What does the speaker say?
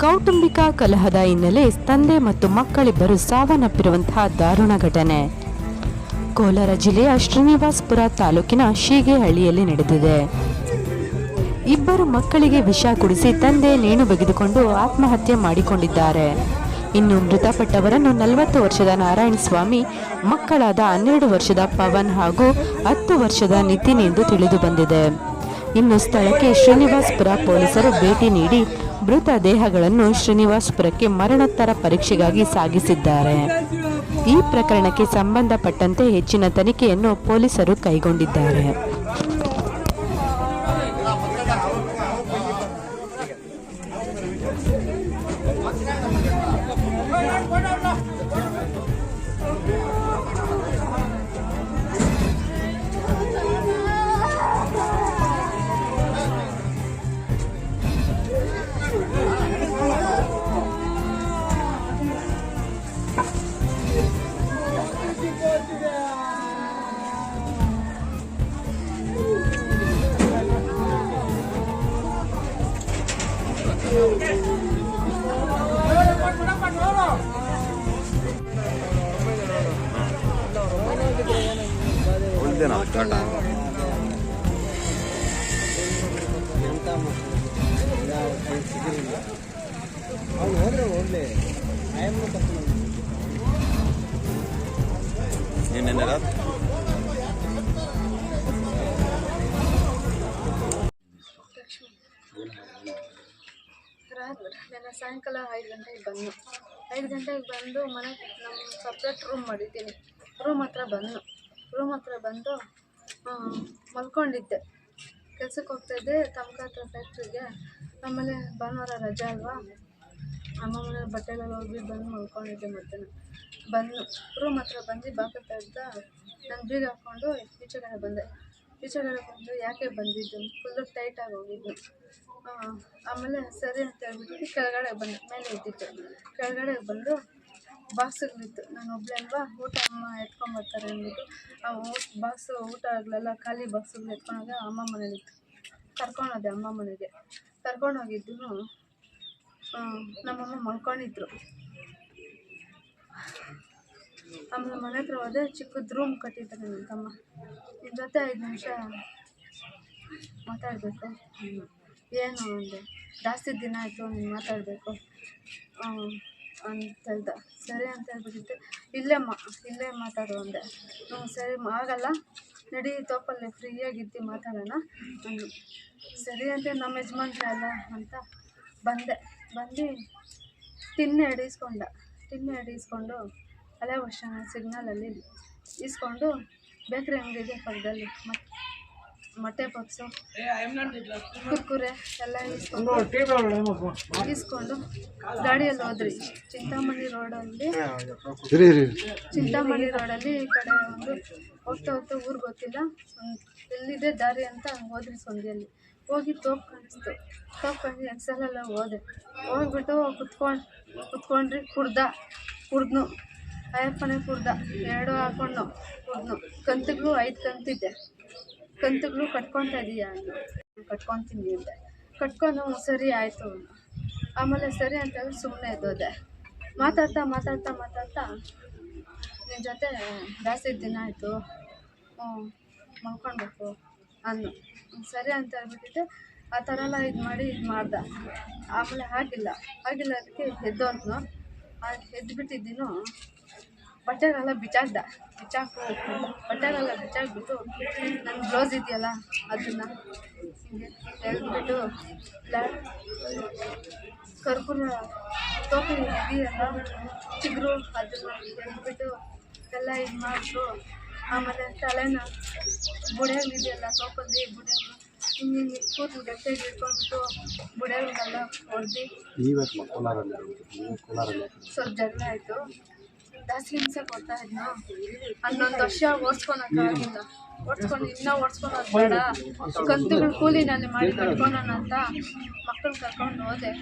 ಕೌಟುಂಬಿಕ ಕಲಹದ ಹಿನ್ನೆಲೆ ತಂದೆ ಮತ್ತು ಮಕ್ಕಳಿಬ್ಬರು ಸಾವನ್ನಪ್ಪಿರುವಂತಹ ದಾರುಣ ಘಟನೆ. ಕೋಲಾರ ಜಿಲ್ಲೆಯ ಶ್ರೀನಿವಾಸ್ಪುರ ತಾಲೂಕಿನ ಶೀಗೆಹಳ್ಳಿಯಲ್ಲಿ ನಡೆದಿದೆ. ಇಬ್ಬರು ಮಕ್ಕಳಿಗೆ ವಿಷ ಕುಡಿಸಿ ತಂದೆ ನೇಣು ಬಗೆದುಕೊಂಡು ಆತ್ಮಹತ್ಯೆ ಮಾಡಿಕೊಂಡಿದ್ದಾರೆ. ಇನ್ನು ಮೃತಪಟ್ಟವರನ್ನು ನಲವತ್ತು ವರ್ಷದ ನಾರಾಯಣ ಸ್ವಾಮಿ, ಮಕ್ಕಳಾದ ಹನ್ನೆರಡು ವರ್ಷದ ಪವನ್ ಹಾಗೂ ಹತ್ತು ವರ್ಷದ ನಿತಿನ್ ಎಂದು ತಿಳಿದು ಬಂದಿದೆ. ಇನ್ನು ಸ್ಥಳಕ್ಕೆ ಶ್ರೀನಿವಾಸ್ಪುರ ಪೊಲೀಸರು ಭೇಟಿ ನೀಡಿ ಮೃತ ದೇಹಗಳನ್ನು ಶ್ರೀನಿವಾಸ್ಪುರಕ್ಕೆ ಮರಣೋತ್ತರ ಪರೀಕ್ಷೆಗಾಗಿ ಸಾಗಿಸಿದ್ದಾರೆ. ಈ ಪ್ರಕರಣಕ್ಕೆ ಸಂಬಂಧಪಟ್ಟಂತೆ ಹೆಚ್ಚಿನ ತನಿಖೆಯನ್ನು ಪೊಲೀಸರು ಕೈಗೊಂಡಿದ್ದಾರೆ. ಉಳ್ದೇನಾ ಸ್ಟಾರ್ಟ್ ಅವ್ನು ಹೋದ್ರೆ ಹೋಗ್ಲಿ ಆಯಮ್ಮನ ಕರ್ಕೊಂಡು ನೆನ್ನೆ ಸಾಯಂಕಾಲ ಐದು ಗಂಟೆಗೆ ಬಂದು, ಐದು ಗಂಟೆಗೆ ಬಂದು ಮನೆ, ನಮ್ಮ ಸಪ್ರೇಟ್ ರೂಮ್ ಮಾಡಿದ್ದೀನಿ. ರೂಮ್ ಹತ್ರ ಬಂದು ರೂಮ್ ಹತ್ರ ಬಂದು ಮಲ್ಕೊಂಡಿದ್ದೆ. ಕೆಲ್ಸಕ್ಕೆ ಹೋಗ್ತಾಯಿದ್ದೆ ತಮ್ಮ ಹತ್ರ ಫ್ಯಾಕ್ಟ್ರಿಗೆ ಆಮೇಲೆ ಭಾನುವಾರ ರಜೆ ಅಲ್ವಾ? ಅಮ್ಮ ಮನೆ ಬಟ್ಟೆಗಳು ಹೋಗಿ ಬಂದು ಮಲ್ಕೊಂಡಿದ್ದೆ ಮತ್ತೆ ಬಂದು ರೂಮ್ ಹತ್ರ ಬಂದು ಬಾಗಿಲು ತೆಗ್ದ ನಾನು ಬೀಗ ಹಾಕ್ಕೊಂಡು ಈಚೆಗಡೆ ಬಂದೆ. ಈಚೆಗಡೆ ಬಂದು ಯಾಕೆ ಬಂದಿದ್ದು? ಫುಲ್ಲು ಟೈಟಾಗಿ ಹೋಗಿದ್ದು. ಆಮೇಲೆ ಸರಿ ಅಂತ ಹೇಳ್ಬಿಟ್ಟು ಕೆಳಗಡೆ ಬಂದು. ಮೇಲೆ ಇದ್ದಿತ್ತು ಕೆಳಗಡೆ ಬಂದು ಬಾಕ್ಸ್ಗಳಿತ್ತು ನಾನು ಒಬ್ಬಳೆ ಅಲ್ವಾ? ಊಟ ಅಮ್ಮ ಎತ್ಕೊಂಬರ್ತಾರೆ ಅಂದ್ಬಿಟ್ಟು ಆ ಬಾಕ್ಸು ಆಗಲೆಲ್ಲ ಖಾಲಿ ಬಾಕ್ಸ್ಗಳು ಎತ್ಕೊಂಡಾಗ ಅಮ್ಮ ಮನೇಲಿತ್ತು. ಕರ್ಕೊಂಡೋದೆ ಅಮ್ಮ ಮನೆಗೆ. ಕರ್ಕೊಂಡೋಗಿದ್ದು ನಮ್ಮಮ್ಮ ಮಲ್ಕೊಂಡಿದ್ರು. ಆಮೇಲೆ ಮನೆ ಹತ್ರ ಹೋದೆ, ಚಿಕ್ಕದು ರೂಮ್ ಕಟ್ಟಿದ್ದಾರೆ ನನ್ನ ತಮ್ಮ ನಿನ್ನ ಜೊತೆ ಐದು ನಿಮಿಷ ಮಾತಾಡಬೇಕು. ಏನು ಅಂದೆ ಜಾಸ್ತಿ ದಿನ ಆಯಿತು ನೀನು ಮಾತಾಡಬೇಕು. ಅಂತ ಹೇಳ್ದ. ಸರಿ ಅಂತ ಹೇಳ್ಬಿಟ್ಟಿದ್ದೆ. ಇಲ್ಲೇ ಮಾ, ಇಲ್ಲೇ ಮಾತಾಡು ಅಂದೆ. ಹ್ಞೂ, ಸರಿ ಆಗಲ್ಲ. ನಡಿ, ತೋಪಲ್ಲಿ ಫ್ರೀಯಾಗಿದ್ದು ಮಾತಾಡೋಣ. ಅಂದು ಸರಿ ಅಂತ ನಮ್ಮ ಯಜಮಾನ್ರೆ ಅಲ್ಲ ಅಂತ ಬಂದೆ. ಬಂದು ತಿನ್ನೆ ಎಡಿಸ್ಕೊಂಡ ತಿನ್ನೆ ಎಡಿಸ್ಕೊಂಡು ಹಳೆ ವರ್ಷ ಸಿಗ್ನಲಲ್ಲಿ ಇಸ್ಕೊಂಡು ಬೇಕ್ರಿ ಅಂಗಡಿಗೆ ಪಕ್ಕದಲ್ಲಿ ಮತ್ತು ಮೊಟ್ಟೆ ಪಪ್ಸು ಕುರ್ಕುರೆ ಎಲ್ಲ ಇಸ್ಕೊಂಡು ಇಸ್ಕೊಂಡು ಗಾಡಿಯಲ್ಲಿ ಹೋದ್ರಿ. ಚಿಂತಾಮಣಿ ರೋಡಲ್ಲಿ ಚಿಂತಾಮಣಿ ರೋಡಲ್ಲಿ ಈ ಕಡೆ ಒಂದು ಹೋಗ್ತಾ ಹೋಗ್ತಾ ಊರು ಗೊತ್ತಿಲ್ಲ. ಒಂದ್ ಎಲ್ಲಿದೆ ದಾರಿ ಅಂತ ಹೋದ್ರಿ ಸಂಧಿಯಲ್ಲಿ ಹೋಗಿ ತೋಪ್ ಕಾಣಿಸ್ತು. ತೋಪ್ ಕಾಣಿಸಿ ಎಕ್ಸಲೆಲ್ಲ ಹೋದೆ. ಹೋಗ್ಬಿಟ್ಟು ಕುತ್ಕೊಂಡು ಕುತ್ಕೊಂಡ್ರಿ ಕುಡ್ದ ಕುಡ್ದ್ನು. ಅಯ್ಯಪ್ಪನೇ ಕುಡ್ದ ಎರಡು ಹಾಕೊಂಡು ಕುರ್ದು ಕಂತುಗಳು ಐದು ಕಂತಿದ್ದೆ ಕಂತುಗಳು ಕಟ್ಕೊತಾ ಇದೀಯ ಅಂದ ಕಟ್ಕೊತೀನಿ ಅಂದೆ. ಕಟ್ಕೊಂಡು ಸರಿ ಆಯಿತು ಆಮೇಲೆ ಸರಿ ಅಂತ ಹೇಳಿ ಸುಮ್ಮನೆ ಇದ್ದೋದೆ. ಮಾತಾಡ್ತಾ ಮಾತಾಡ್ತಾ ಮಾತಾಡ್ತಾ ನಿನ್ನ ಜೊತೆ ಜಾಸ್ತಿ ದಿನ ಆಯಿತು. ಹ್ಞೂ ಮಲ್ಕೊಳ್ಬೇಕು ಅನ್ನು. ಸರಿ ಅಂತ ಹೇಳ್ಬಿಟ್ಟಿದ್ದೆ. ಆ ಥರ ಎಲ್ಲ ಇದು ಮಾಡಿ ಇದು ಮಾಡ್ದ. ಆಮೇಲೆ ಆಗಿಲ್ಲ. ಆಗಿಲ್ಲ ಅದಕ್ಕೆ ಎದ್ದು ಅಂತನು ಎದ್ದುಬಿಟ್ಟಿದ್ದೀನು ಬಿಚ್ಚಾಡ್ದ ಬಿಚ್ಚಾಕು ಬಟ್ಟೆನೆಲ್ಲ ಬಿಚ್ಚಾಕ್ಬಿಟ್ಟು ನನ್ನ ಬ್ಲೌಸ್ ಇದೆಯಲ್ಲ ಅದನ್ನು ಎಳ್ದ್ಬಿಟ್ಟು ಕರ್ಪೂರ ಟೋಪಿ ಇದೆಯಲ್ಲ ಚಿಗುರು ಅದನ್ನು ಎಳ್ದ್ಬಿಟ್ಟು ಎಲ್ಲ ಇದು ಮಾಡಿಬಿಟ್ಟು ಆಮೇಲೆ ತಲೆನ ಬುಡೆಗಳಿದೆಯಲ್ಲ ಟೋಪಲ್ಲಿ ಬುಡೆ ಹಿಂಗೆ ಕೂದಲು ಗಟ್ಟಿಯಾಗಿ ಇಟ್ಕೊಂಡ್ಬಿಟ್ಟು ಬುಡೆಗಳನ್ನೆಲ್ಲ ಹೊಡೆದು ಸ್ವಲ್ಪ ಜಗಳ ಆಯಿತು. ಜಾಸ್ತಿ ಹಿಂಸೆ ಕೊಡ್ತಾ ಇದ್ನ? ಹನ್ನೊಂದು ವರ್ಷ ಓಡಿಸ್ಕೊಳಕ್ಕಾಗಿಲ್ಲ. ಓಡಿಸ್ಕೊಂಡು ಇನ್ನೂ ಓಡಿಸ್ಕೊಳೋದು ಬೇಡ ಕಂತುಗಳು ಕೂಲಿ ನಾನು ಮಾಡಿ ಕಟ್ಕೊಳೋಣ ಅಂತ ಮಕ್ಕಳು ಕರ್ಕೊಂಡು ಹೋದೆ.